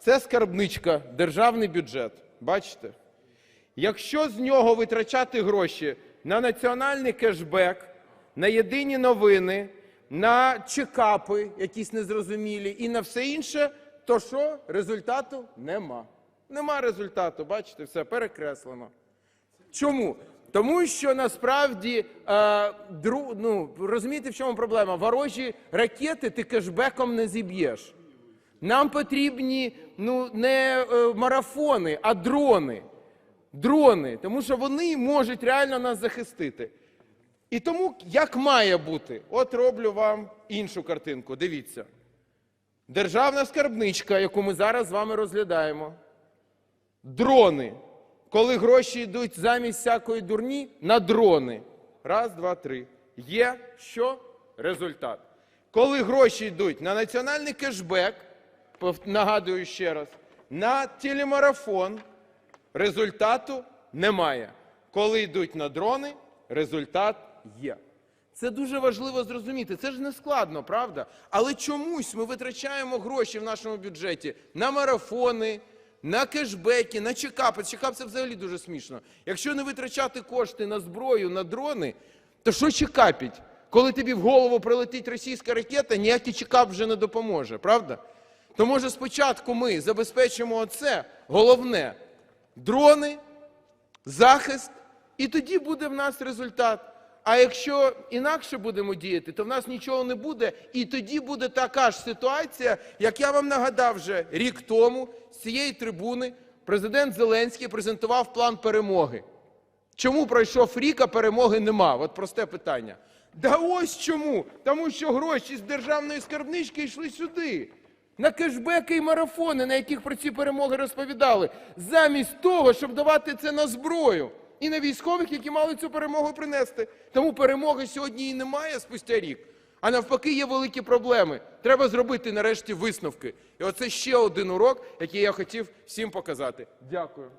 Це скарбничка, державний бюджет. Бачите? Якщо з нього витрачати гроші на національний кешбек, на єдині новини, на чекапи, якісь незрозумілі, і на все інше, то що? Результату нема. Нема результату, бачите, все перекреслено. Чому? Тому що насправді е, дру, ну, розумієте, в чому проблема? Ворожі ракети ти кешбеком не зіб'єш. Нам потрібні ну, не е, марафони, а дрони. Дрони, тому що вони можуть реально нас захистити. І тому як має бути? От роблю вам іншу картинку. Дивіться. Державна скарбничка, яку ми зараз з вами розглядаємо. Дрони. Коли гроші йдуть замість всякої дурні на дрони. Раз, два, три. Є що? Результат. Коли гроші йдуть на національний кешбек, нагадую ще раз, на телемарафон, результату немає. Коли йдуть на дрони, результат є. Це дуже важливо зрозуміти. Це ж не складно, правда? Але чомусь ми витрачаємо гроші в нашому бюджеті на марафони, на кешбеки, на чекапи. Чекап це взагалі дуже смішно. Якщо не витрачати кошти на зброю, на дрони, то що чекапіть? Коли тобі в голову прилетить російська ракета, ніякий чекап вже не допоможе, правда? То може спочатку ми забезпечимо оце, головне дрони, захист, і тоді буде в нас результат. А якщо інакше будемо діяти, то в нас нічого не буде, і тоді буде така ж ситуація, як я вам нагадав вже рік тому з цієї трибуни президент Зеленський презентував план перемоги. Чому пройшов рік, а перемоги нема? От просте питання. Да ось чому. Тому що гроші з державної скарбнички йшли сюди. На кешбеки і марафони, на яких про ці перемоги розповідали, замість того, щоб давати це на зброю і на військових, які мали цю перемогу принести. Тому перемоги сьогодні і немає спустя рік. А навпаки, є великі проблеми. Треба зробити нарешті висновки. І оце ще один урок, який я хотів всім показати. Дякую.